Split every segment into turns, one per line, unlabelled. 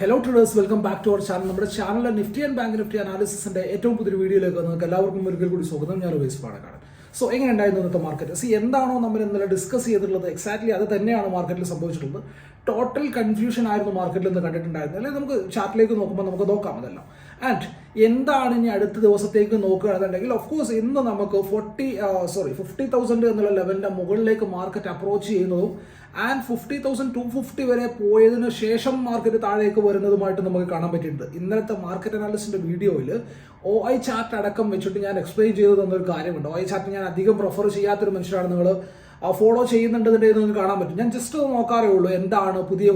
Hello traders welcome back to our channel നമ്മുടെ ചാനലിലെ Nifty and bank Nifty അനാലിസിന്റെ ഏറ്റവും പുതിയ വീഡിയോയിലേക്ക് നിങ്ങൾക്ക് എല്ലാവർക്കും ഒരിക്കൽ കൂടി സ്വാഗതം. ഞാൻ ഉപയോഗിച്ച് പാടക്കാണ് സോ എങ്ങനെ ഉണ്ടായിരുന്നു ഇന്നത്തെ മാർക്കറ്റ് സി എന്താണോ നമ്മൾ ഇന്നലെ ഡിസ്കസ് ചെയ്തിട്ടുള്ളത്? എക്സാക്ട്ലി അത് തന്നെയാണ് മാർക്കറ്റിൽ സംഭവിച്ചിട്ടുള്ളത്. ടോട്ടൽ കൺഫ്യൂഷൻ ആയിരുന്നു മാർക്കറ്റിൽ നിന്ന് കണ്ടിട്ടുണ്ടായിരുന്നത്. അല്ലെങ്കിൽ നമുക്ക് ചാർട്ടിലേക്ക് നോക്കുമ്പോൾ നമുക്ക് നോക്കാം അതെല്ലാം. ആൻഡ് എന്താണ് ഇനി അടുത്ത ദിവസത്തേക്ക് നോക്കുകയാണെന്നുണ്ടെങ്കിൽ ഓഫ് കോഴ്സ് ഇന്ന് നമുക്ക് ഫോർട്ടി സോറി ഫിഫ്റ്റി തൗസൻഡ് എന്നുള്ള ലെവലിന്റെ മുകളിലേക്ക് മാർക്കറ്റ് അപ്രോച്ച് ചെയ്യുന്നതും and fifty thousand two fifty വരെ പോയതിന് ശേഷം മാർക്കറ്റ് താഴേക്ക് വരുന്നതുമായിട്ട് നമുക്ക് കാണാൻ പറ്റിയിട്ടുണ്ട്. ഇന്നലത്തെ മാർക്കറ്റ് അനാലിസ്റ്റിന്റെ വീഡിയോയിൽ ഒ ഐ ചാർട്ട് അടക്കം വെച്ചിട്ട് ഞാൻ എക്സ്പ്ലെയിൻ ചെയ്തു തന്നൊരു കാര്യമുണ്ട്. ഒ ഐ ചാർട്ട് ഞാൻ അധികം പ്രിഫർ ചെയ്യാത്തൊരു മനുഷ്യരാണ് നിങ്ങൾ ഫോളോ ചെയ്യുന്നുണ്ടെന്നുണ്ടെങ്കിൽ നിങ്ങൾക്ക് കാണാൻ പറ്റും. ഞാൻ ജസ്റ്റ് നോക്കാറേ ഉള്ളൂ. എന്താണ് പുതിയ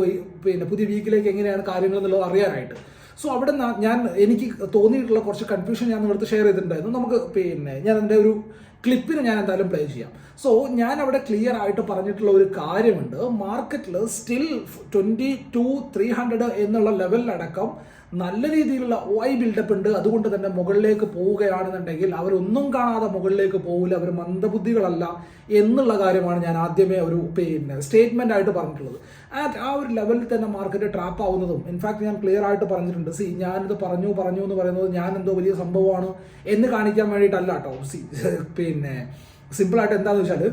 പിന്നെ പുതിയ വീക്കിലേക്ക് എങ്ങനെയാണ് കാര്യങ്ങൾ എന്നുള്ളത് അറിയാനായിട്ട്. സോ അവിടെ ഞാൻ എനിക്ക് തോന്നിയിട്ടുള്ള കുറച്ച് കൺഫ്യൂഷൻ ഞാൻ നിങ്ങളടുത്ത് ഷെയർ ചെയ്തിട്ടുണ്ടായിരുന്നു. നമുക്ക് പിന്നെ ഞാൻ എന്റെ ഒരു ക്ലിപ്പിന് ഞാൻ എന്തായാലും പ്ലേ ചെയ്യാം. സോ ഞാൻ അവിടെ ക്ലിയർ ആയിട്ട് പറഞ്ഞിട്ടുള്ള ഒരു കാര്യമുണ്ട്. മാർക്കറ്റിൽ still twenty two three hundred എന്നുള്ള ലെവലിലടക്കം നല്ല രീതിയിലുള്ള ഐ ബിൽഡപ്പ് ഉണ്ട്. അതുകൊണ്ട് തന്നെ മുകളിലേക്ക് പോവുകയാണെന്നുണ്ടെങ്കിൽ അവരൊന്നും കാണാതെ മുകളിലേക്ക് പോകില്ല അവർ മന്ദബുദ്ധികളല്ല എന്നുള്ള കാര്യമാണ് ഞാൻ ആദ്യമേ ഒരു പിന്നെ സ്റ്റേറ്റ്മെന്റ് ആയിട്ട് പറഞ്ഞിട്ടുള്ളത്. ആറ്റ് ആ ഒരു ലെവലിൽ തന്നെ മാർക്കറ്റ് ട്രാപ്പ് ആവുന്നതും ഇൻഫാക്ട് ഞാൻ ക്ലിയർ ആയിട്ട് പറഞ്ഞിട്ടുണ്ട്. സി ഞാനിത് പറഞ്ഞു പറഞ്ഞു എന്ന് പറയുന്നത് ഞാൻ എന്തോ വലിയ സംഭവമാണ് എന്ന് കാണിക്കാൻ വേണ്ടിയിട്ടല്ല കേട്ടോ. സി പിന്നെ സിമ്പിളായിട്ട് എന്താണെന്ന് വെച്ചാൽ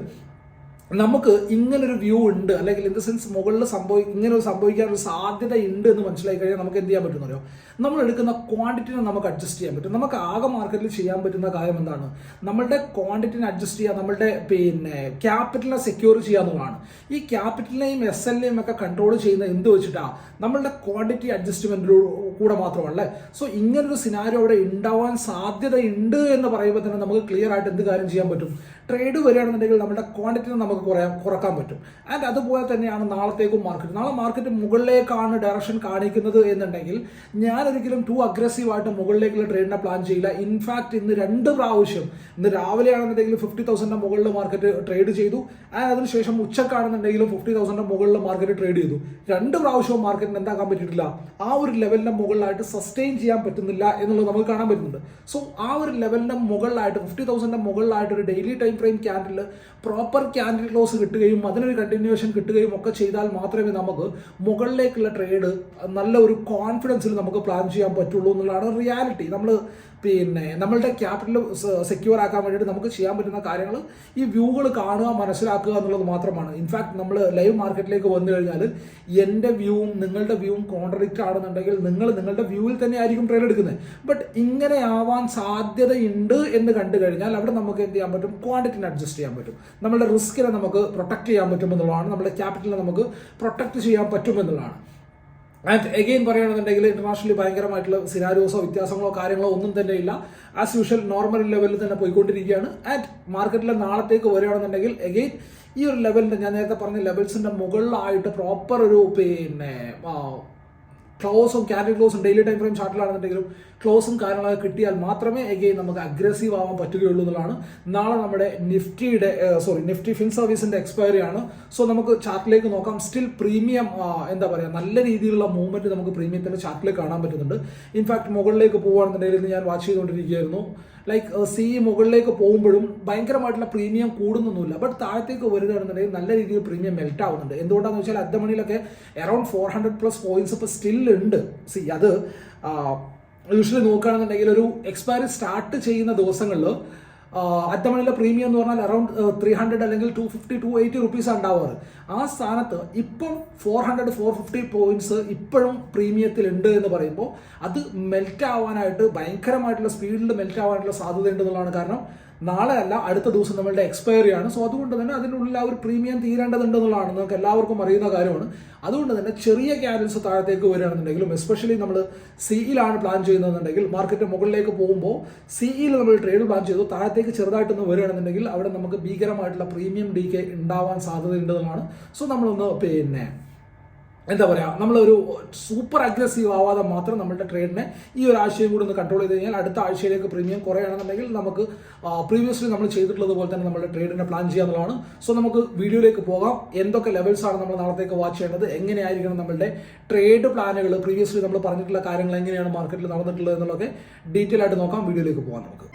നമുക്ക് ഇങ്ങനൊരു വ്യൂ ഉണ്ട് അല്ലെങ്കിൽ ഇൻ ദ സെൻസ് മുകളിൽ സംഭവി ഇങ്ങനെ ഒരു സംഭവിക്കാനൊരു സാധ്യത ഉണ്ട് എന്ന് മനസ്സിലായി കഴിഞ്ഞാൽ നമുക്ക് എന്ത് ചെയ്യാൻ പറ്റുന്നറിയോ? നമ്മൾ എടുക്കുന്ന ക്വാണ്ടിറ്റിനെ നമുക്ക് അഡ്ജസ്റ്റ് ചെയ്യാൻ പറ്റും. നമുക്ക് ആകെ മാർക്കറ്റിൽ ചെയ്യാൻ പറ്റുന്ന കാര്യം എന്താണ്? നമ്മളുടെ ക്വാണ്ടിറ്റിനെ അഡ്ജസ്റ്റ് ചെയ്യുക നമ്മളുടെ പിന്നെ ക്യാപിറ്റലിനെ സെക്യൂർ ചെയ്യുക ഈ ക്യാപിറ്റലിനെയും എസ് എല്ലിനെയും ഒക്കെ കൺട്രോൾ ചെയ്യുന്ന എന്ത് വെച്ചിട്ടാണ് നമ്മളുടെ ക്വാണ്ടിറ്റി അഡ്ജസ്റ്റ്മെന്റിലൂടെ കൂടെ മാത്രമല്ലേ? സോ ഇങ്ങനൊരു സിനാരിയോ അവിടെ ഉണ്ടാവാൻ സാധ്യത ഉണ്ട് എന്ന് പറയുമ്പോൾ തന്നെ നമുക്ക് ക്ലിയർ ആയിട്ട് എന്ത് കാര്യം ചെയ്യാൻ പറ്റും? ട്രേഡ് വരികയാണെന്നുണ്ടെങ്കിൽ നമ്മുടെ ക്വാണ്ടിറ്റി നമുക്ക് കുറയാൻ കുറയ്ക്കാൻ പറ്റും. ആൻഡ് അതുപോലെ തന്നെയാണ് നാളത്തേക്കും മാർക്കറ്റ് നാളെ മാർക്കറ്റ് മുകളിലേക്കാണ് ഡയറക്ഷൻ കാണിക്കുന്നത് എന്നുണ്ടെങ്കിൽ ഞാൻ ഒരിക്കലും ടു അഗ്രസീവ് ആയിട്ട് മുകളിലേക്കുള്ള ട്രേഡിനെ പ്ലാൻ ചെയ്യില്ല. ഇൻഫാക്ട് ഇന്ന് രണ്ട് പ്രാവശ്യം ഇന്ന് രാവിലെ ആണെന്നുണ്ടെങ്കിൽ ഫിഫ്റ്റി തൗസൻഡിന്റെ മുകളിൽ മാർക്കറ്റ് ട്രേഡ് ചെയ്തു. ആൻഡ് അതിനുശേഷം ഉച്ചക്കാണെന്നുണ്ടെങ്കിലും ഫിഫ്റ്റി തൗസൻഡിന്റെ മുകളിൽ മാർക്കറ്റ് ട്രേഡ് ചെയ്തു. രണ്ട് പ്രാവശ്യവും മാർക്കറ്റിന് എന്താക്കാൻ പറ്റിയിട്ടില്ല. ആ ഒരു ലെവലിന്റെ മുകളിലായിട്ട് സസ്റ്റെയിൻ ചെയ്യാൻ പറ്റുന്നില്ല എന്നുള്ളത് നമുക്ക് കാണാൻ പറ്റുന്നുണ്ട്. സോ ആ ഒരു ലെവലിന്റെ മുകളിലായിട്ട് ഫിഫ്റ്റി തൗസൻഡിന്റെ മുകളിലായിട്ട് ഒരു daily time frame candle proper candle close കിട്ടുകയും അതിനൊരു കണ്ടിന്യൂഷൻ കിട്ടുകയും ഒക്കെ ചെയ്താൽ മാത്രമേ നമുക്ക് മുകളിലേക്കുള്ള ട്രേഡ് നല്ല ഒരു കോൺഫിഡൻസിൽ നമുക്ക് പ്ലാൻ ചെയ്യാൻ പറ്റുള്ളൂ എന്നുള്ളതാണ് റിയാലിറ്റി നമ്മൾ പിന്നെ നമ്മളുടെ ക്യാപിറ്റൽ സെക്യൂർ ആക്കാൻ വേണ്ടിയിട്ട് നമുക്ക് ചെയ്യാൻ പറ്റുന്ന കാര്യങ്ങൾ ഈ വ്യൂകൾ കാണുക മനസ്സിലാക്കുക എന്നുള്ളത് മാത്രമാണ്. ഇൻഫാക്ട് നമ്മൾ ലൈവ് മാർക്കറ്റിലേക്ക് വന്നു കഴിഞ്ഞാൽ എന്റെ വ്യൂവും നിങ്ങളുടെ വ്യൂവും കോൺട്രഡിക്റ്റ് ആണെന്നുണ്ടെങ്കിൽ നിങ്ങൾ നിങ്ങളുടെ വ്യൂവിൽ തന്നെ ആയിരിക്കും ട്രേഡ് എടുക്കുന്നത്. ബട്ട് ഇങ്ങനെ ആവാൻ സാധ്യതയുണ്ട് എന്ന് കണ്ടു കഴിഞ്ഞാൽ അവിടെ നമുക്ക് എന്ത് ചെയ്യാൻ പറ്റും? ക്വാണ്ടിറ്റിനെ അഡ്ജസ്റ്റ് ചെയ്യാൻ പറ്റും. നമ്മുടെ റിസ്കിനെ നമുക്ക് പ്രൊട്ടക്ട് ചെയ്യാൻ പറ്റുമെന്നുള്ളതാണ് നമ്മുടെ ക്യാപിറ്റലിനെ നമുക്ക് പ്രൊട്ടക്ട് ചെയ്യാൻ പറ്റും എന്നുള്ളതാണ്. ആൻഡ് എഗെയിൻ പറയുകയാണെന്നുണ്ടെങ്കിൽ ഇന്റർനാഷണലി ഭയങ്കരമായിട്ടുള്ള സിനാരിയോസോ വ്യത്യാസങ്ങളോ കാര്യങ്ങളോ ഒന്നും തന്നെ ഇല്ല. ആസ് യൂഷ്വൽ നോർമൽ ലെവലിൽ തന്നെ പോയിക്കൊണ്ടിരിക്കുകയാണ്. ആൻഡ് മാർക്കറ്റിലെ നാളത്തേക്ക് വരികയാണെന്നുണ്ടെങ്കിൽ എഗെയിൻ ഈ ഒരു ലെവലിന്റെ ഞാൻ നേരത്തെ പറഞ്ഞ ലെവൽസിന്റെ മുകളിലായിട്ട് പ്രോപ്പർ ഒരു പിന്നെ ക്ലോസും ക്യാൻഡിൽ ക്ലോസും ഡെയിലി ടൈം ഫ്രെയിം ചാർട്ടിലാണെന്നുണ്ടെങ്കിലും ക്ലോസും കാര്യങ്ങളൊക്കെ കിട്ടിയാൽ മാത്രമേ എഗെയിൻ നമുക്ക് അഗ്രസീവ് ആവാൻ പറ്റുകയുള്ളൂ എന്നുള്ളതാണ്. നാളെ നമ്മുടെ നിഫ്റ്റിയുടെ സോറി നിഫ്റ്റി ഫിൻ സർവീസിന്റെ എക്സ്പയറി ആണ്. സോ നമുക്ക് ചാർട്ടിലേക്ക് നോക്കാം. സ്റ്റിൽ പ്രീമിയം എന്താ പറയുക നല്ല രീതിയിലുള്ള മൂവ്മെന്റ് നമുക്ക് പ്രീമിയത്തിന്റെ ചാർട്ടിലേക്ക് കാണാൻ പറ്റുന്നുണ്ട്. ഇൻഫാക്ട് മുകളിലേക്ക് പോകുകയാണെന്നുണ്ടെങ്കിൽ ഞാൻ വാച്ച് ചെയ്തുകൊണ്ടിരിക്കുകയായിരുന്നു. ലൈക്ക് സി മുകളിലേക്ക് പോകുമ്പോഴും ഭയങ്കരമായിട്ടുള്ള പ്രീമിയം കൂടുന്നൊന്നുമില്ല. ബട്ട് താഴത്തേക്ക് വരികയാണെന്നുണ്ടെങ്കിൽ നല്ല രീതിയിൽ പ്രീമിയം മെൽറ്റ് ആവുന്നുണ്ട്. എന്തുകൊണ്ടാണെന്ന് വെച്ചാൽ അദ്ദമണിയിലൊക്കെ around four hundred plus points ഇപ്പോൾ സ്റ്റിൽ ഉണ്ട്. സി അത് യൂഷ്വലി നോക്കുകയാണെന്നുണ്ടെങ്കിൽ ഒരു എക്സ്പയറി സ്റ്റാർട്ട് ചെയ്യുന്ന ദിവസങ്ങളിൽ അറ്റമണിയിലെ പ്രീമിയം എന്ന് പറഞ്ഞാൽ അറൌണ്ട് ത്രീ ഹൺഡ്രഡ് അല്ലെങ്കിൽ two fifty two eighty rupees ഉണ്ടാവാറ്. ആ സ്ഥാനത്ത് ഇപ്പം four hundred four fifty points ഇപ്പോഴും പ്രീമിയത്തിലുണ്ട് എന്ന് പറയുമ്പോൾ അത് മെൽറ്റ് ആവാനായിട്ട് ഭയങ്കരമായിട്ടുള്ള സ്പീഡിൽ മെൽറ്റ് ആവാനായിട്ടുള്ള സാധ്യത ഉണ്ടെന്നുള്ളതാണ് കാരണം. നാളെ അല്ല അടുത്ത ദിവസം നമ്മളുടെ എക്സ്പയറി ആണ്. സോ അതുകൊണ്ട് തന്നെ അതിനുള്ളിൽ ആ ഒരു പ്രീമിയം തീരേണ്ടതുണ്ടെന്നുള്ളതാണ്. നമുക്ക് എല്ലാവർക്കും അറിയുന്ന കാര്യമാണ്. അതുകൊണ്ട് തന്നെ ചെറിയ ക്യാരൽസ് താഴത്തേക്ക് വരികയാണെന്നുണ്ടെങ്കിലും എസ്പെഷ്യലി നമ്മൾ സിഇയിലാണ് പ്ലാൻ ചെയ്യുന്നതെന്നുണ്ടെങ്കിൽ മാർക്കറ്റ് മുകളിലേക്ക് പോകുമ്പോൾ സിഇയിൽ നമ്മൾ ട്രേഡ് പ്ലാൻ ചെയ്തു താഴത്തേക്ക് ചെറുതായിട്ടൊന്ന് വരികയാണെന്നുണ്ടെങ്കിൽ അവിടെ നമുക്ക് ഭീകരമായിട്ടുള്ള പ്രീമിയം ഡി കെ ഉണ്ടാവാൻ സാധ്യതയുണ്ടെന്നാണ് സോ നമ്മളൊന്ന് പിന്നെ എന്താ പറയുക നമ്മളൊരു സൂപ്പർ അഗ്രസീവ് ആവാതെ മാത്രം നമ്മളുടെ ട്രേഡിനെ ഈ ഒരു ആഴ്ചയും കൂടി ഒന്ന് കൺട്രോൾ ചെയ്ത് കഴിഞ്ഞാൽ അടുത്ത ആഴ്ചയിലേക്ക് പ്രീമിയം കുറയുകയാണെന്നുണ്ടെങ്കിൽ നമുക്ക് പ്രീവിയസ്ലി നമ്മൾ ചെയ്തിട്ടുള്ളത് പോലെ തന്നെ നമ്മുടെ ട്രേഡിനെ പ്ലാൻ ചെയ്യാന്നുള്ളതാണ് സോ നമുക്ക് വീഡിയോയിലേക്ക് പോകാം. എന്തൊക്കെ ലെവൽസ് ആണ് നമ്മൾ നാളത്തേക്ക് വാച്ച് ചെയ്യേണ്ടത്? എങ്ങനെയായിരിക്കണം നമ്മുടെ ട്രേഡ് പ്ലാനുകൾ പ്രീവിയസ്ലി നമ്മൾ പറഞ്ഞിട്ടുള്ള കാര്യങ്ങൾ എങ്ങനെയാണ് മാർക്കറ്റിൽ നടന്നിട്ടുള്ളത് എന്നുള്ളതൊക്കെ ഡീറ്റെയിൽ ആയിട്ട് നോക്കാം. വീഡിയോയിലേക്ക് പോകാം നമുക്ക്.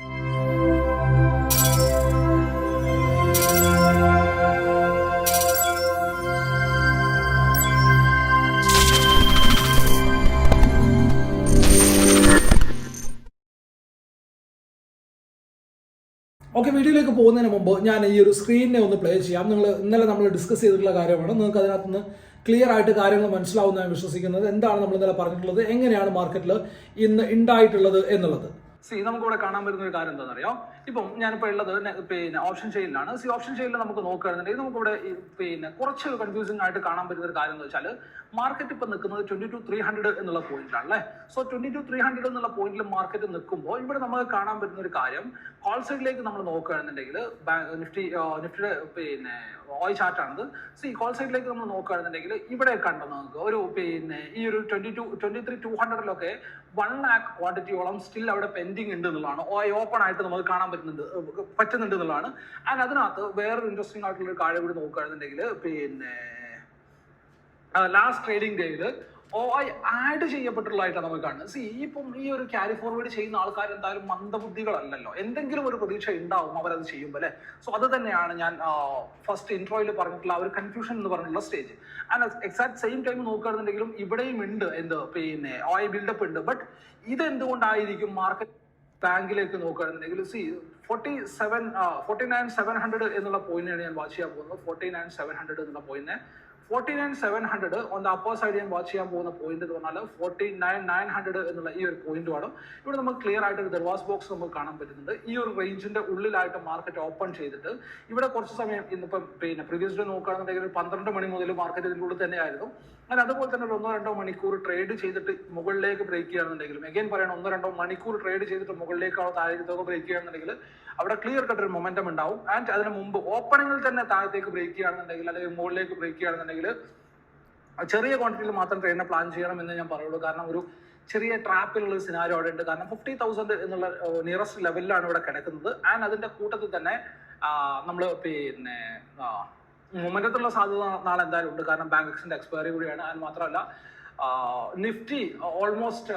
ഓക്കെ വീഡിയോയിലേക്ക് പോകുന്നതിന് മുമ്പ് ഞാൻ ഈ ഒരു സ്ക്രീനിനെ ഒന്ന് പ്ലേ ചെയ്യാം. നിങ്ങൾ ഇന്നലെ നമ്മൾ ഡിസ്കസ് ചെയ്തിട്ടുള്ള കാര്യമാണ്. നിങ്ങൾക്ക് അതിനകത്ത് ക്ലിയർ ആയിട്ട് കാര്യങ്ങൾ മനസ്സിലാവുന്ന വിശ്വസിക്കുന്നത്. എന്താണ് നമ്മൾ ഇന്നലെ പറഞ്ഞിട്ടുള്ളത്? എങ്ങനെയാണ് മാർക്കറ്റിൽ ഇന്ന് ഉണ്ടായിട്ടുള്ളത് എന്നുള്ളത്. സി നമുക്കിവിടെ കാണാൻ പറ്റുന്ന ഒരു കാര്യം എന്താണെന്നറിയോ? ഇപ്പം ഞാനിപ്പോൾ ഉള്ളത് പിന്നെ ഓപ്ഷൻ ഷെയിലാണ് സി ഓപ്ഷൻ ചെയിനിൽ നമുക്ക് നോക്കുകയാണെന്നുണ്ടെങ്കിൽ നമുക്കിവിടെ പിന്നെ കുറച്ച് കൺഫ്യൂസിംഗ് ആയിട്ട് കാണാൻ പറ്റുന്ന ഒരു കാര്യം എന്ന് വെച്ചാൽ മാർക്കറ്റ് ഇപ്പം നിൽക്കുന്നത് ട്വന്റി ടു ത്രീ ഹൺഡ്രഡ് എന്നുള്ള പോയിന്റിലാണ് അല്ലേ so twenty two three hundred എന്നുള്ള പോയിന്റിൽ മാർക്കറ്റ് നിൽക്കുമ്പോൾ ഇവിടെ നമുക്ക് കാണാൻ പറ്റുന്ന ഒരു കാര്യം കോൾ സൈഡിലേക്ക് നമ്മൾ നോക്കുകയാണെന്നുണ്ടെങ്കിൽ നിഫ്റ്റി നിഫ്റ്റിയുടെ പിന്നെ ഓയിൽ ചാർട്ടാണത് സി കോൾ സൈഡിലേക്ക് നമ്മൾ നോക്കുകയാണെന്നുണ്ടെങ്കിൽ ഇവിടെ കണ്ടു നമുക്ക് ഒരു പിന്നെ ഈ ഒരു twenty two twenty three two ഹൺഡ്രഡിലൊക്കെ one lakh ക്വാണ്ടിറ്റിയോളം സ്റ്റിൽ അവിടെ പെൻഡിങ് ഉണ്ട് എന്നുള്ളതാണ് ഓയ് ഓപ്പൺ ആയിട്ട് നമുക്ക് കാണാൻ പറ്റുന്നുണ്ട് പറ്റുന്നുണ്ട് എന്നുള്ളതാണ്. ആൻഡ് അതിനകത്ത് വേറൊരു ഇൻട്രസ്റ്റിംഗ് ആയിട്ടുള്ള ഒരു കാര്യം കൂടി നോക്കുകയാണെന്നുണ്ടെങ്കിൽ പിന്നെ ലാസ്റ്റ് ട്രേഡിംഗ് ഡേയിൽ ഓ ഐ ആഡ് ചെയ്യപ്പെട്ടുള്ളതായിട്ടാണ് നമുക്ക് കാണുന്നത്. സി ഇപ്പം ഈ ഒരു ക്യാരി ഫോർവേഡ് ചെയ്യുന്ന ആൾക്കാർ എന്തായാലും മന്ദബുദ്ധികളല്ലല്ലോ. എന്തെങ്കിലും ഒരു പ്രതീക്ഷ ഉണ്ടാവും അവരത് ചെയ്യുമ്പോൾ അല്ലേ? സോ അത് തന്നെയാണ് ഞാൻ ഫസ്റ്റ് ഇൻട്രോയിൽ പറഞ്ഞിട്ടുള്ള ഒരു കൺഫ്യൂഷൻ എന്ന് പറഞ്ഞിട്ടുള്ള stage and exact same time നോക്കുകയാണെന്നുണ്ടെങ്കിലും ഇവിടെയും ഉണ്ട് എന്ത്? പിന്നെ ഓ ഐ ബിൽഡപ്പ് ഉണ്ട്. ബട്ട് ഇത് എന്തുകൊണ്ടായിരിക്കും മാർക്കറ്റ് ബാങ്കിലേക്ക് നോക്കുകയാണെന്നുണ്ടെങ്കിൽ C forty seven forty nine seven hundred എന്നുള്ള പോയിന്റാണ് ഞാൻ വാച്ച് ചെയ്യാൻ പോകുന്നത്. ഫോർട്ടി നയൻ സെവൻ ഹൺഡ്രഡ് എന്നുള്ള പോയിന്റിനെ forty nine seven hundred on the upper side ഞാൻ വാച്ച് ചെയ്യാൻ പോകുന്ന പോയിന്റ് എന്ന് പറഞ്ഞാൽ ഫോർട്ടി നയൻ നയൻ ഹൺഡ്രഡ് എന്നുള്ള ഈ ഒരു പോയിന്റുമാണ് ഇവിടെ നമുക്ക് ക്ലിയർ ആയിട്ട് ഒരു ദർവാസ് ബോക്സ് നമുക്ക് കാണാൻ പറ്റുന്നുണ്ട്. ഈ ഒരു റേഞ്ചിന്റെ ഉള്ളിലായിട്ട് മാർക്കറ്റ് ഓപ്പൺ ചെയ്തിട്ട് ഇവിടെ കുറച്ച് സമയം ഇന്നിപ്പം പിന്നെ പ്രീവിയസ് ഡേ നോക്കുകയാണെന്നുണ്ടെങ്കിൽ പന്ത്രണ്ട് മണി മുതൽ മാർക്കറ്റ് ഇതിന്റെ ഉള്ളിൽ തന്നെയായിരുന്നു. അങ്ങനെ അതുപോലെ തന്നെ ഒരു ഒന്നോ രണ്ടോ മണിക്കൂർ ട്രേഡ് ചെയ്തിട്ട് മുകളിലേക്ക് ബ്രേക്ക് ചെയ്യുകയാണെന്നുണ്ടെങ്കിലും എഗൈൻ പറയണം ഒന്നോ രണ്ടോ മണിക്കൂർ ട്രേഡ് ചെയ്തിട്ട് മുകളിലേക്കോ താഴേക്കോ ബ്രേക്ക് ചെയ്യുകയാണെന്നുണ്ടെങ്കിൽ അവിടെ ക്ലിയർ കട്ട് ഒരു മൊമെന്റം ഉണ്ടാവും. ആൻഡ് അതിന് മുമ്പ് ഓപ്പണിംഗിൽ തന്നെ താഴത്തേക്ക് ബ്രേക്ക് ചെയ്യുകയാണെന്നുണ്ടെങ്കിൽ അല്ലെങ്കിൽ മുകളിലേക്ക് ബ്രേക്ക് ചെയ്യുകയാണെന്നുണ്ടെങ്കിൽ ചെറിയ ക്വാണ്ടിറ്റിയിൽ മാത്രം ട്രെയിനെ പ്ലാൻ ചെയ്യണം എന്ന് ഞാൻ പറയുള്ളൂ. കാരണം ഒരു ചെറിയ ട്രാപ്പിലുള്ള ഒരു സിനാരോ അവിടെ ഉണ്ട്. കാരണം ഫിഫ്റ്റി തൗസൻഡ് എന്നുള്ള നിയറസ്റ്റ് ലെവലിലാണ് ഇവിടെ കിടക്കുന്നത്. ആൻഡ് അതിന്റെ കൂട്ടത്തിൽ തന്നെ നമ്മൾ പിന്നെ മൊമെന്റത്തുള്ള സാധ്യത നാളെ എന്തായാലും ഉണ്ട്. കാരണം ബാങ്ക് എക്സിന്റെ എക്സ്പയറി കൂടിയാണ്. അത് മാത്രമല്ല നിഫ്റ്റി ഓൾമോസ്റ്റ്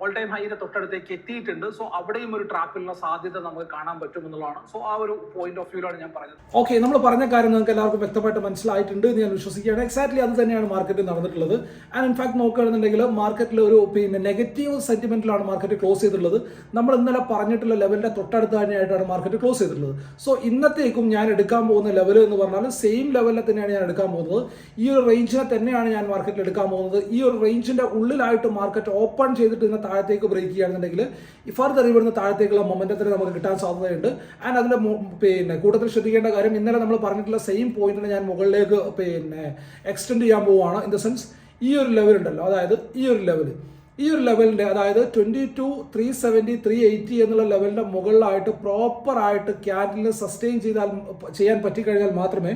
ഓൾ ടൈം ഹൈയുടെ തൊട്ടടുത്തേക്ക് എത്തിയിട്ടുണ്ട്. സോ അവിടെയും ഒരു ട്രാപ്പിലുള്ള സാധ്യത നമുക്ക് കാണാൻ പറ്റും എന്നുള്ളതാണ് സോ ആ ഒരു പോയിന്റ് ഓഫ് വ്യൂലാണ് ഞാൻ പറഞ്ഞത്. ഓക്കെ നമ്മൾ പറഞ്ഞ കാര്യം നിങ്ങൾക്ക് എല്ലാവർക്കും വ്യക്തമായിട്ട് മനസ്സിലായിട്ടുണ്ട് എന്ന് ഞാൻ വിശ്വസിക്കുകയാണ്. എക്സാക്ട്ലി അത് തന്നെയാണ് മാർക്കറ്റിൽ നടന്നിട്ടുള്ളത്. ആൻഡ് ഇൻഫാക്ട് നോക്കുകയാണെന്നുണ്ടെങ്കിൽ മാർക്കറ്റിൽ ഒരു പിന്നെ നെഗറ്റീവ് സെന്റിമെന്റിലാണ് മാർക്കറ്റ് ക്ലോസ് ചെയ്തിട്ടുള്ളത്. നമ്മൾ ഇന്നലെ പറഞ്ഞിട്ടുള്ള ലെവലിന്റെ തൊട്ടടുത്ത് തന്നെയായിട്ടാണ് മാർക്കറ്റ് ക്ലോസ് ചെയ്തിട്ടുള്ളത്. സോ ഇന്നത്തേക്കും ഞാൻ എടുക്കാൻ പോകുന്ന ലെവൽ എന്ന് പറഞ്ഞാൽ സെയിം ലെവലിൽ തന്നെയാണ് ഞാൻ എടുക്കാൻ പോകുന്നത്. ഈ ഒരു റേഞ്ചിനെ തന്നെയാണ് ഞാൻ മാർക്കറ്റിൽ എടുക്കാൻ പോകുന്നത്. ഈ ഒരു റേഞ്ചിന്റെ ഉള്ളിലായിട്ട് മാർക്കറ്റ് ഓപ്പൺ ചെയ്തിട്ട് ഇന്ന് താഴത്തേക്ക് ബ്രേക്ക് ചെയ്യുകയാണെന്നുണ്ടെങ്കിൽ ഫർദർ ഇവിടുന്ന് താഴത്തേക്കുള്ള മൊമെന്റത്തിന് നമുക്ക് കിട്ടാൻ സാധ്യതയുണ്ട്. ആൻഡ് അതിന്റെ പിന്നെ കൂടുതൽ ശ്രദ്ധിക്കേണ്ട കാര്യം ഇന്നലെ നമ്മൾ പറഞ്ഞിട്ടുള്ള സെയിം പോയിന്റിനെ ഞാൻ മുകളിലേക്ക് പിന്നെ എക്സ്റ്റെൻഡ് ചെയ്യാൻ പോവുകയാണ്. ഇൻ ദ സെൻസ് ഈ ഒരു ലെവൽ ഉണ്ടല്ലോ. അതായത് ഈ ഒരു ലെവൽ ഈ ഒരു ലെവലിന്റെ അതായത് twenty two three seventy three eighty എന്നുള്ള ലെവലിന്റെ മുകളിലായിട്ട് പ്രോപ്പറായിട്ട് ക്യാൻഡിലിനെ സസ്റ്റെയിൻ ചെയ്താൽ ചെയ്യാൻ പറ്റിക്കഴിഞ്ഞാൽ മാത്രമേ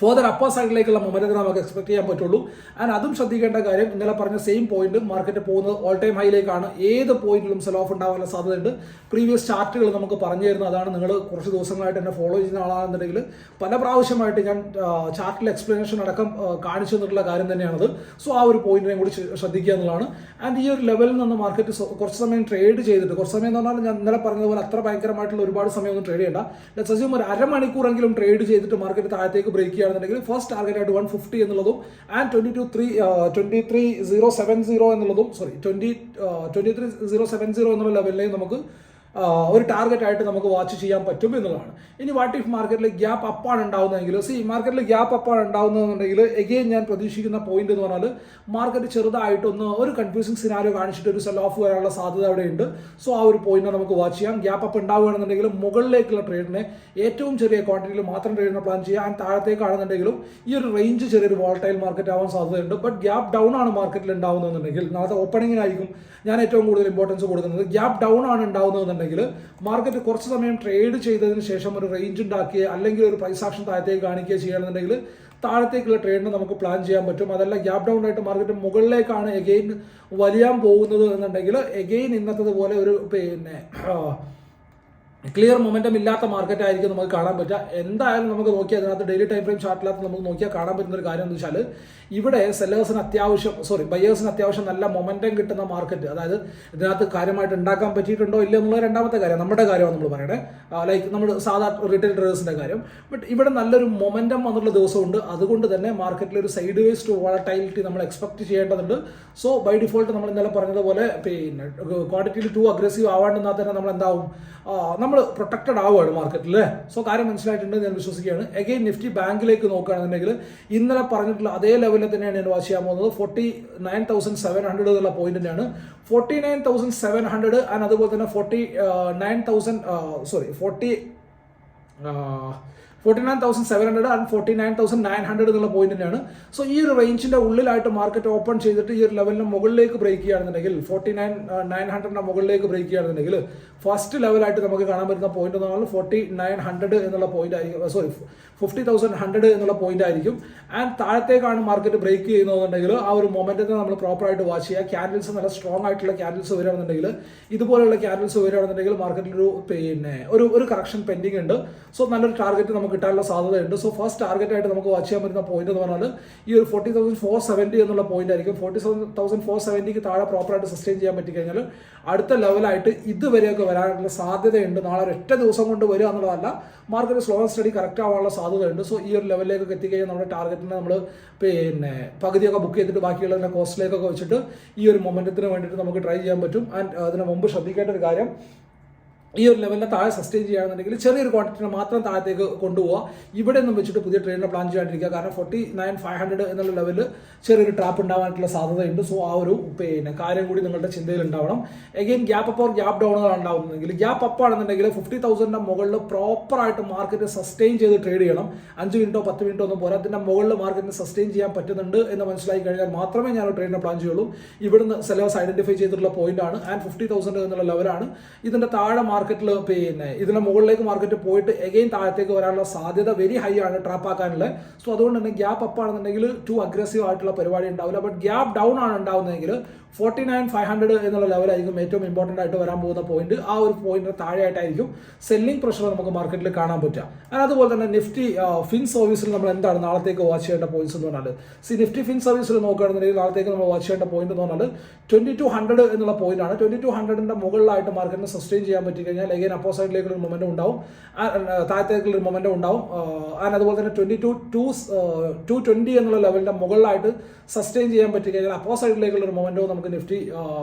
ഫോർദർ അപ്പർ സൈഡിലേക്കുള്ള മൊമെന്റം നമുക്ക് എക്സ്പെക്ട് ചെയ്യാൻ പറ്റുള്ളൂ. ആൻഡ് അതും ശ്രദ്ധിക്കേണ്ട കാര്യം ഇന്നലെ പറഞ്ഞ സെയിം പോയിന്റ് മാർക്കറ്റ് പോകുന്നത് ഓൾ ടൈം ഹൈയിലേക്കാണ് ഏത് പോയിന്റിലും സെൽ ഓഫ് ഉണ്ടാവാനുള്ള സാധ്യതയുണ്ട്. പ്രീവിയസ് ചാർട്ടുകൾ നമുക്ക് പറഞ്ഞു തരുന്ന അതാണ്. നിങ്ങൾ കുറച്ച് ദിവസങ്ങളായിട്ട് എന്നെ ഫോളോ ചെയ്യുന്ന ആളാണെന്നുണ്ടെങ്കിൽ പല പ്രാവശ്യമായിട്ട് ഞാൻ ചാർട്ടിൽ എക്സ്പ്ലനേഷൻ അടക്കം കാണിച്ചു തന്നിട്ടുള്ള കാര്യം തന്നെയാണത്. സോ ആ ഒരു പോയിന്റിനെ കൂടി ശ്ര- ശ്രദ്ധിക്കുക എന്നുള്ളതാണ്. ആൻഡ് ഈ ഒരു ലെവലിൽ നിന്ന് മാർക്കറ്റ് കുറച്ച് സമയം ട്രേഡ് ചെയ്തിട്ട് കുറച്ച് സമയം എന്ന് പറഞ്ഞാൽ ഞാൻ ഇന്നലെ പറഞ്ഞതുപോലെ അത്ര ഭയങ്കരമായിട്ടുള്ള ഒരുപാട് സമയം ഒന്നും ട്രേഡ് ചെയ്യേണ്ട. ലെറ്റ്സ് അസ്യൂം ഒരു അരമണിക്കൂറെങ്കിലും ട്രേഡ് ചെയ്തിട്ട് മാർക്കറ്റ് താഴത്തേക്ക് ബ്രേക്ക് ചെയ്യുകയാണെന്നുണ്ടെങ്കിൽ ഫസ്റ്റ് ടാർഗറ്റ് ആയിട്ട് വൺ ഫിഫ്റ്റി എന്നുള്ളതും and twenty two three twenty three zero seven zero എന്നുള്ളതും sorry twenty twenty three zero seven zero എന്നുള്ള ലെവലിലേക്ക് നമുക്ക് ഒരു ടാർഗറ്റ് ആയിട്ട് നമുക്ക് വാച്ച് ചെയ്യാൻ പറ്റും എന്നുള്ളതാണ്. ഇനി വാട്ട് ഇഫ് മാർക്കറ്റിൽ ഗ്യാപ്പ് അപ്പാണ് ഉണ്ടാവുന്നതെങ്കിൽ സി മാർക്കറ്റിൽ ഗ്യാപ്പ് അപ്പാണ് ഉണ്ടാവുന്നതെന്നുണ്ടെങ്കിൽ എഗെയിൻ ഞാൻ പ്രതീക്ഷിക്കുന്ന പോയിന്റ് എന്ന് പറഞ്ഞാൽ മാർക്കറ്റ് ചെറുതായിട്ടൊന്ന് ഒരു കൺഫ്യൂസിങ് സിനാരിയോ കാണിച്ചിട്ട് ഒരു സെൽ ഓഫ് വരാനുള്ള സാധ്യത അവിടെ ഉണ്ട് സോ ആ ഒരു പോയിന്റ് നമുക്ക് വാച്ച് ചെയ്യാം. ഗ്യാപ്പ് അപ്പ് ഉണ്ടാവുകയാണെന്നുണ്ടെങ്കിൽ മുകളിലേക്കുള്ള ട്രേഡിനെ ഏറ്റവും ചെറിയ ക്വാണ്ടിറ്റിയിൽ മാത്രം ട്രേഡിനെ പ്ലാൻ ചെയ്യാം ആൻഡ് താഴത്തേക്കാണെന്നുണ്ടെങ്കിലും ഈ ഒരു റേഞ്ച് ചെറിയൊരു വോൾട്ടൈൽ മാർക്കറ്റ് ആവാൻ സാധ്യതയുണ്ട്. ബട്ട് ഗ്യാപ്പ് ഡൗൺ ആണ് മാർക്കറ്റിൽ ഉണ്ടാവുന്നതെന്നുണ്ടെങ്കിൽ നാളത്തെ ഓപ്പണിങ്ങിനായിരിക്കും ഞാൻ ഏറ്റവും കൂടുതൽ ഇമ്പോർട്ടൻസ് കൊടുക്കുന്നത്. ഗ്യാപ്പ് ഡൗൺ ആണ് ഉണ്ടാവുന്നതെന്നുണ്ടെങ്കിൽ മാർക്കറ്റ് കുറച്ച് സമയം ട്രേഡ് ചെയ്തതിന് ശേഷം ഒരു റേഞ്ച് ഉണ്ടാക്കിയ അല്ലെങ്കിൽ ഒരു പ്രൈസ് ആക്ഷൻ താഴത്തേക്ക് കാണിക്കുകയോ ചെയ്യുകയാണെന്നുണ്ടെങ്കിൽ താഴത്തേക്കുള്ള ട്രേഡിന് നമുക്ക് പ്ലാൻ ചെയ്യാൻ പറ്റും. അതല്ല ഗ്യാപ് ഡൗൺ ആയിട്ട് മാർക്കറ്റ് മുകളിലേക്കാണ് എഗെയിൻ വലിയാൻ പോകുന്നത് എന്നുണ്ടെങ്കിൽ എഗെയിൻ ഇന്നത്തതുപോലെ ഒരു പിന്നെ ക്ലിയർ മൊമെന്റം ഇല്ലാത്ത മാർക്കറ്റ് ആയിരിക്കും നമുക്ക് കാണാൻ പറ്റുക. എന്തായാലും നമുക്ക് നോക്കിയാൽ അതിനകത്ത് ഡെയിലി ടൈം ഫ്രെയിം ചാർട്ടിനകത്ത് നമുക്ക് നോക്കിയാൽ കാണാൻ പറ്റുന്ന ഒരു കാര്യം എന്ന് വെച്ചാൽ ഇവിടെ സെല്ലേഴ്സിന് അത്യാവശ്യം സോറി ബയേഴ്സിന് അത്യാവശ്യം നല്ല മൊമെന്റം കിട്ടുന്ന മാർക്കറ്റ് അതായത് ഇതിനകത്ത് കാര്യമായിട്ട് ഉണ്ടാക്കാൻ പറ്റിയിട്ടുണ്ടോ ഇല്ല എന്നുള്ള രണ്ടാമത്തെ കാര്യം. നമ്മുടെ കാര്യമാണ് നമ്മൾ പറയണേ. ലൈക്ക് നമ്മൾ സാധാ റീറ്റെയിൽ ട്രേഡേഴ്സിന്റെ കാര്യം. ബട്ട് ഇവിടെ നല്ലൊരു മൊമെന്റം വന്നുള്ള ദിവസമുണ്ട്. അതുകൊണ്ട് തന്നെ മാർക്കറ്റിൽ ഒരു സൈഡ് വേസ് ടു വോളറ്റൈലിറ്റി നമ്മൾ എക്സ്പെക്ട് ചെയ്യേണ്ടതുണ്ട്. സോ ബൈ ഡിഫോൾട്ട് നമ്മൾ ഇന്നലെ പറഞ്ഞതുപോലെ പിന്നെ ക്വാണ്ടിറ്റിയിൽ ടു അഗ്രസീവ് ആവാണ്ടെന്നാൽ തന്നെ നമ്മൾ എന്താവും നമ്മൾ പ്രൊട്ടക്റ്റഡ് ആവുകയാണ് മാർക്കറ്റിൽ അല്ലേ സോ കാര്യം മനസ്സിലായിട്ടുണ്ട് ഞാൻ വിശ്വസിക്കുകയാണ്. എഗെയിൻ നിഫ്റ്റി ബാങ്കിലേക്ക് നോക്കുകയാണെന്നുണ്ടെങ്കിൽ ഇന്നലെ പറഞ്ഞിട്ടുള്ള അതേ ലെവലിൽ തന്നെയാണ് ഞാൻ വാച്ച് ചെയ്യാൻ പോകുന്നത്. Forty nine thousand seven hundred എന്നുള്ള പോയിന്റ് തന്നെയാണ്. Forty nine thousand seven hundred and അതുപോലെ തന്നെ forty nine thousand sorry forty forty nine thousand seven hundred and forty nine thousand nine hundred എന്നുള്ള പോയിന്റ് തന്നെയാണ്. സോ ഈ ഒരു റേഞ്ചിന്റെ ഉള്ളിലായിട്ട് മാർക്കറ്റ് ഓപ്പൺ ചെയ്തിട്ട് ഈ ഒരു ലെവലിന് മുകളിലേക്ക് ബ്രേക്ക് ചെയ്യുകയാണെന്നുണ്ടെങ്കിൽ ഫോർട്ടി നയൻ നയൻ ഹൺഡ്രഡിന്റെ മുകളിലേക്ക് ബ്രേക്ക് ചെയ്യുകയാണെന്നുണ്ടെങ്കിൽ ഫസ്റ്റ് ലെവലായിട്ട് നമുക്ക് കാണാൻ പറ്റുന്ന പോയിന്റ് എന്ന് പറഞ്ഞാൽ ഫോർട്ടി നയൻ ഹൺഡ്രഡ് എന്നുള്ള പോയിന്റ് ആയിരിക്കും. സോറി ഫിഫ്റ്റി തൗസൻഡ് ഹൺഡ്രഡ് എന്നുള്ള പോയിന്റ് ആയിരിക്കും. ആൻഡ് താഴത്തേക്കാണ് മാർക്കറ്റ് ബ്രേക്ക് ചെയ്യുന്നതെന്നുണ്ടെങ്കിൽ ആ ഒരു മൊമെന്റത്തെ നമ്മൾ പ്രോപ്പർ ആയിട്ട് വാച്ച് ചെയ്യുക. ക്യാൻഡിൽസ് നല്ല സ്ട്രോങ് ആയിട്ടുള്ള ക്യാൻഡിൽസ് വരികയാണെന്നുണ്ടെങ്കിൽ ഇതുപോലെയുള്ള ക്യാൻഡിൽസ് വരികയാണെന്നുണ്ടെങ്കിൽ മാർക്കറ്റിൽ ഒരു പിന്നെ ഒരു ഒരു കറക്ഷൻ പെൻഡിങ് ഉണ്ട്. സോ നല്ലൊരു ടാർഗറ്റ് നമുക്ക് കിട്ടാനുള്ള സാധ്യതയുണ്ട്. സോ ഫസ്റ്റ് ടാർഗറ്റ് ആയിട്ട് നമുക്ക് വാച്ച് ചെയ്യാൻ പറ്റുന്ന പോയിന്റ് എന്ന് പറഞ്ഞാൽ ഈ ഒരു ഫോർട്ടി തൗസൻഡ് ഫോർ സെവന്റി എന്നുള്ള പോയിന്റ് ആയിരിക്കും. ഫോർട്ടി തൗസൻഡ് ഫോർ സെവന്റിക്ക് താഴെ പ്രോപ്പറായിട്ട് സസ്റ്റെയിൻ ചെയ്യാൻ പറ്റി കഴിഞ്ഞാൽ അടുത്ത ലെവലായിട്ട് ഇതുവരെയൊക്കെ വരാനുള്ള സാധ്യതയുണ്ട്. നാളെ ഒറ്റ ദിവസം കൊണ്ട് വരിക എന്നുള്ളതല്ല market slow and steady correct ആവാനുള്ള സാധ്യതയുണ്ട്. സോ ഈ ഒരു ലെവലിലേക്കൊക്കെ എത്തിക്കഴിഞ്ഞാൽ നമ്മുടെ ടാർഗറ്റിനെ നമ്മൾ പിന്നെ പകുതിയൊക്കെ ബുക്ക് ചെയ്തിട്ട് ബാക്കിയുള്ളതിന്റെ കോസ്റ്റിലേക്കൊക്കെ വെച്ചിട്ട് ഈ ഒരു മൊമെന്റത്തിന് വേണ്ടിയിട്ട് നമുക്ക് ട്രൈ ചെയ്യാൻ പറ്റും. ആൻഡ് അതിന് മുമ്പ് ശ്രദ്ധിക്കേണ്ട ഒരു കാര്യം ഈ ഒരു ലെവലിനെ താഴെ സസ്റ്റെയിൻ ചെയ്യുകയാണെന്നുണ്ടെങ്കിൽ ചെറിയൊരു ക്വാണ്ടിറ്റിനെ മാത്രം താഴത്തേക്ക് കൊണ്ടുപോവുക. ഇവിടെ നിന്നും വെച്ചിട്ട് പുതിയ ട്രെയിനിനെ പ്ലാൻ ചെയ്യാണ്ടിരിക്കുക. കാരണം ഫോർട്ടി നയൻ ഫൈവ് ഹൺഡ്രഡ് എന്നുള്ള ലെവലിൽ ചെറിയൊരു ട്രാപ്പ് ഉണ്ടാവാനായിട്ടുള്ള സാധ്യതയുണ്ട്. സോ ആ ഒരു പിന്നെ കാര്യം കൂടി നിങ്ങളുടെ ചിന്തയിൽ ഉണ്ടാവണം again gap up or gap ഡൗണുകൾ ഉണ്ടാവുന്നെങ്കിൽ ഗ്യാപ്പ് അപ്പ് ആണെന്നുണ്ടെങ്കിൽ ഫിഫ്റ്റി തൗസൻഡിന്റെ മുകളിൽ പ്രോപ്പറായിട്ട് മാർക്കറ്റ് സസ്റ്റെയിൻ ചെയ്ത് ട്രേഡ് ചെയ്യണം. അഞ്ച് മിനിറ്റോ പത്ത് മിനിറ്റോ ഒന്നും പോരാ. അതിന്റെ മുകളിൽ മാർക്കറ്റിന് സസ്റ്റെയിൻ ചെയ്യാൻ പറ്റുന്നുണ്ട് എന്ന് മനസ്സിലാക്കി കഴിഞ്ഞാൽ മാത്രമേ ഞാൻ ട്രെയിനിനെ പ്ലാൻ ചെയ്യുള്ളൂ. ഇവിടുന്ന് സെലവസ് ഐഡന്റിഫൈ ചെയ്തിട്ടുള്ള പോയിന്റ് ആണ്. ആൻഡ് ഫിഫ്റ്റി തൗസൻഡ് എന്നുള്ള ലെവലാണ് ഇതിന്റെ താഴെ മാർക്കറ്റിൽ പിന്നെ ഇതിന്റെ മുകളിലേക്ക് മാർക്കറ്റ് പോയിട്ട് എഗെയിൻ താഴത്തേക്ക് വരാനുള്ള സാധ്യത വെരി ഹൈ ആണ് ട്രാപ്പ് ആക്കാനുള്ള. സോ അതുകൊണ്ട് തന്നെ ഗ്യാപ്പ് അപ്പ് ആണെന്നുണ്ടെങ്കിൽ ടു അഗ്രസീവ് ആയിട്ടുള്ള പരിപാടി ഉണ്ടാവില്ല. ബട്ട് ഗ്യാപ്പ് ഡൗൺ ആണ് ഉണ്ടാവുന്നതെങ്കിൽ ഫോർട്ടി നയൻ ഫൈവ് ഹൺഡ്രഡ് എന്നുള്ള ലെവലായിരിക്കും ഏറ്റവും ഇമ്പോർട്ടന്റ് ആയിട്ട് വരാൻ പോകുന്ന പോയിന്റ് ആ ഒരു പോയിന്റിന് താഴെയായിട്ടായിരിക്കും സെല്ലിംഗ് പ്രഷർ നമുക്ക് മാർക്കറ്റിൽ കാണാൻ പറ്റുക. അതുപോലെ തന്നെ നിഫ്റ്റി ഫിൻ സർവീസിൽ നമ്മൾ എന്താണ് നാളത്തേക്ക് വാച്ച് ചെയ്യേണ്ട പോയിന്റ്സ് എന്ന് പറഞ്ഞാൽ സി നിഫ്റ്റി ഫിൻ സർവീസിൽ നോക്കുകയാണെന്നുണ്ടെങ്കിൽ നാളത്തേക്ക് നമ്മൾ വാച്ച് ചെയ്യേണ്ട പോയിന്റ് എന്ന് പറഞ്ഞാൽ ട്വന്റി ടു ഹൺഡ്രഡ് എന്നുള്ള പോയിന്റ് ആണ്. ട്വന്റി ടു ഹൺഡ്രഡിന്റെ മുകളിലായിട്ട് മാർക്കറ്റിന് സസ്റ്റെയിൻ ചെയ്യാൻ പറ്റി കഴിഞ്ഞാൽ എഗൈൻ അപ്പോ സൈഡിലേക്കുള്ള ഒരു ഉണ്ടാവും. താഴത്തേക്കുള്ള ഒരു ഉണ്ടാവും. ആൻഡ് അതുപോലെ തന്നെ twenty two two two twenty എന്നുള്ള ലെവലിന്റെ മുകളിലായിട്ട് സസ്റ്റെയിൻ ചെയ്യാൻ പറ്റി കഴിഞ്ഞാൽ അപ്പോ സൈഡിലേക്കുള്ള ഒരു മൊമെന്റവും നമുക്ക് നിഫ്റ്റി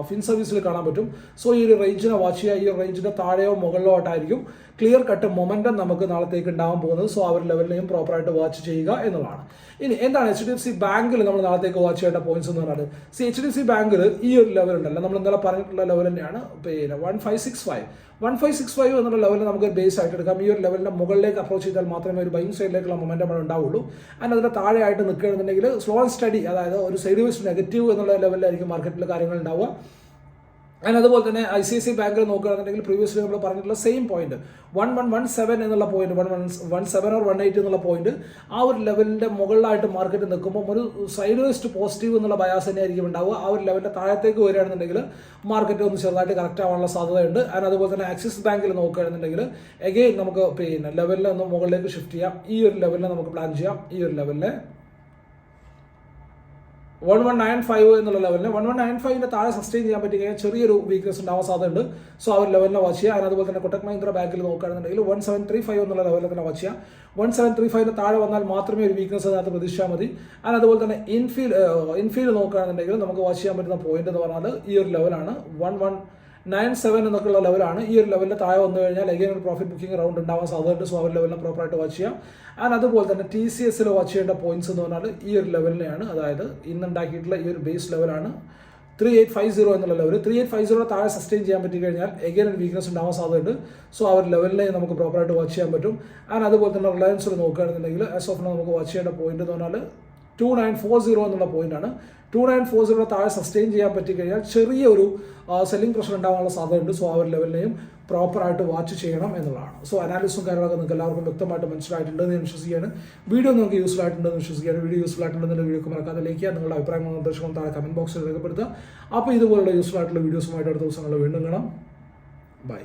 ഫിൻ സർവീസിൽ കാണാൻ പറ്റും. സോ ഈ ഒരു റേഞ്ചിനെ വാച്ച് ചെയ്യുക ഈ റേഞ്ചിന്റെ താഴെയോ മുകളിലോ ആയിട്ടായിരിക്കും ക്ലിയർ കട്ട് മൊമെന്റം നമുക്ക് നാളത്തേക്ക് ഉണ്ടാവാൻ പോകുന്നത്. സോ ആ ഒരു ലെവലിനെയും പ്രോപ്പറായിട്ട് വാച്ച് ചെയ്യുക എന്നുള്ളതാണ്. ഇനി എന്താണ് എച്ച് ഡി എഫ് സി ബാങ്കിൽ നമ്മൾ നാളത്തേക്ക് വാച്ച് ചെയ്യേണ്ട പോയിന്റ്സ് എന്ന് പറയുന്നത് C H D F C ബാങ്കിൽ ഈ ഒരു ലെവൽ ഉണ്ടല്ലോ. നമ്മൾ ഇന്നലെ പറഞ്ഞിട്ടുള്ള ലെവൽ തന്നെയാണ്. പിന്നെ one five six five one five six five എന്നുള്ള ലെവലിൽ നമുക്ക് ബേസ് ആയിട്ട് എടുക്കാം. ഈ ഒരു ലെവലിന്റെ മുകളിലേക്ക് അപ്രോച്ച് ചെയ്താൽ മാത്രമേ ഒരു ബൈങ് സൈഡിലേക്കുള്ള അവിടെ ഉണ്ടാവുള്ളൂ. ആൻഡ് അതിന്റെ താഴെയായിട്ട് നിൽക്കുകയാണെന്നുണ്ടെങ്കിൽ സ്ലോ ആൻഡ് സ്റ്റഡി അതായത് ഒരു സൈഡ് വേസ്റ്റ് നെഗറ്റീവ് എന്നുള്ള ലെവലിലായിരിക്കും മാർക്കറ്റിൽ കാര്യങ്ങൾ ഉണ്ടാവുക. ആൻഡ് അതുപോലെ തന്നെ ഐ സി സി ബാങ്കിൽ നോക്കുകയാണെന്നുണ്ടെങ്കിൽ പ്രീവിയസ്ലി നമ്മൾ പറഞ്ഞിട്ടുള്ള same point one one one seven എന്നുള്ള point one one one seven or one eight എന്നുള്ള പോയിന്റ് ആ ഒരു ലെവലിന്റെ മുകളിലായിട്ട് മാർക്കറ്റ് നിൽക്കുമ്പോൾ ഒരു സൈഡ് വേസ്റ്റ് പോസിറ്റീവ് എന്നുള്ള ബയാസ് തന്നെ ആയിരിക്കും ഉണ്ടാവുക. ആ ഒരു ലെവലിന്റെ താഴത്തേക്ക് വരികയാണെന്നുണ്ടെങ്കിൽ മാർക്കറ്റ് ഒന്ന് ചെറുതായിട്ട് കറക്റ്റ് ആവാനുള്ള സാധ്യതയുണ്ട്. ആൻഡ് അതുപോലെ തന്നെ ആക്സിസ് ബാങ്കിൽ നോക്കുകയാണെന്നുണ്ടെങ്കിൽ എഗെയിൻ നമുക്ക് പിന്നെ ലെവലിൽ ഒന്ന് മുകളിലേക്ക് ഷിഫ്റ്റ് ചെയ്യാം. ഈ ഒരു ലെവലിൽ നമുക്ക് പ്ലാൻ ചെയ്യാം. ഈ ഒരു ലെവലിനെ വൺ വൺ നയൻ ഫൈവ് എന്നുള്ള ലെവലിന് വൺ വൺ നയൻ ഫൈവിന്റെ താഴെ സസ്റ്റെയിൻ ചെയ്യാൻ പറ്റി കഴിഞ്ഞാൽ ചെറിയൊരു വീക്ക്നെസ് ഉണ്ടാവാൻ സാധ്യതയുണ്ട്. സോ ആ ഒരു ലെവലിനെ വാച്ച് ചെയ്യുക. അതിന് അതുപോലെ തന്നെ കൊട്ടക് മഹീന്ദ്ര ബാങ്കിൽ നോക്കുകയാണെന്നുണ്ടെങ്കിൽ വൺ സെവൻ ത്രീ ഫൈവ് എന്നുള്ള ലെവലിൽ തന്നെ വാച്ച് ചെയ്യുക. വൺ സെവൻ ത്രീ ഫൈവിന് താഴെ വന്നാൽ മാത്രമേ ഒരു വീക്ക്നെസ് അതിനകത്ത് പ്രതീക്ഷിച്ചാൽ മതി. ആൻഡ് അതുപോലെ തന്നെ ഇൻഫീൽ ഇൻഫീൽഡ് നോക്കുകയാണെന്നുണ്ടെങ്കിൽ നമുക്ക് വാച്ച് ചെയ്യാൻ പറ്റുന്ന പോയിന്റ് എന്ന് പറഞ്ഞാൽ ഈ ഒരു ലെവലാണ് വൺ വൺ നയൻ സെവൻ എന്നൊക്കെയുള്ള ലെവലാണ് ഈ ഒരു ലെവലിൽ താഴെ വന്നു കഴിഞ്ഞാൽ എഗൈൻ ഒരു പ്രോഫിറ്റ് ബുക്കിംഗ് റൗണ്ട് ഉണ്ടാവാൻ സാധ്യതയുണ്ട് സോ അവർ ലെവലിനെ പ്രോപ്പറായിട്ട് വാച്ച് ചെയ്യാം. ആൻഡ് അതുപോലെ തന്നെ ടി സി എസിൽ വാച്ച് ചെയ്യേണ്ട പോയിന്റ്സ് എന്ന് പറഞ്ഞാൽ ഈ ഒരു ലെവലിനെയാണ് അതായത് ഇന്നുണ്ടാക്കിയിട്ടുള്ള ഈ ഒരു ബേസ് ലെവലാണ് ത്രീ എയ്റ്റ് ഫൈവ് സീറോ എന്നുള്ള level three eight five zero താഴെ സസ്റ്റെയിൻ ചെയ്യാൻ പറ്റി കഴിഞ്ഞാൽ എഗൈൻ ഒരു വീക്ക്നസ് ഉണ്ടാവാൻ സാധ്യതയുണ്ട് സോ ആ ഒരു ലെവലിനെ നമുക്ക് പ്രോപ്പറായിട്ട് വാച്ച് ചെയ്യാൻ പറ്റും. ആൻഡ് അതുപോലെ തന്നെ റിലയൻസിൽ നോക്കുകയാണെന്നുണ്ടെങ്കിൽ ആസ് ഓഫ് നമുക്ക് വാച്ച് ചെയ്യേണ്ട പോയിന്റ് എന്ന് പറഞ്ഞാൽ ടു നയൻ ഫോർ സീറോ എന്നുള്ള പോയിന്റാണ് ടു നയൻ ഫോർ സീറോ താഴെ സസ്റ്റെയിൻ ചെയ്യാൻ പറ്റി കഴിഞ്ഞാൽ ചെറിയൊരു സെല്ലിംഗ് പ്രഷർ ഉണ്ടാവാനുള്ള സാധ്യതയുണ്ട്. സോ ആ ഒരു ലെവലിനെയും പ്രോപ്പറായിട്ട് വാച്ച് ചെയ്യണം എന്നുള്ളതാണ്. സോ അനാലിസും കാര്യങ്ങളൊക്കെ നിങ്ങൾക്ക് എല്ലാവർക്കും വ്യക്തമായിട്ട് മനസ്സിലായിട്ടുണ്ട് എന്ന് വിശ്വസിക്കുകയാണ്. വീഡിയോ നിങ്ങൾക്ക് യൂസ്ഫുൾ ആയിട്ടുണ്ടെന്ന് വിശ്വസിക്കുകയാണ്. വീഡിയോ യൂസ്ഫുൾ ആയിട്ടുണ്ടെന്ന് വീഡിയോ മറക്കാതെ ലൈക്ക് ചെയ്യുക. നിങ്ങളുടെ അഭിപ്രായങ്ങളും നിർദ്ദേശങ്ങളും താഴെ കമന്റ് ബോക്സിൽ രേഖപ്പെടുത്തുക. അപ്പോൾ ഇതുപോലുള്ള യൂസ്ഫുൾ ആയിട്ടുള്ള വീഡിയോസുമായിട്ട് അടുത്ത ദിവസങ്ങളിൽ വീണ്ടും കാണാം. ബൈ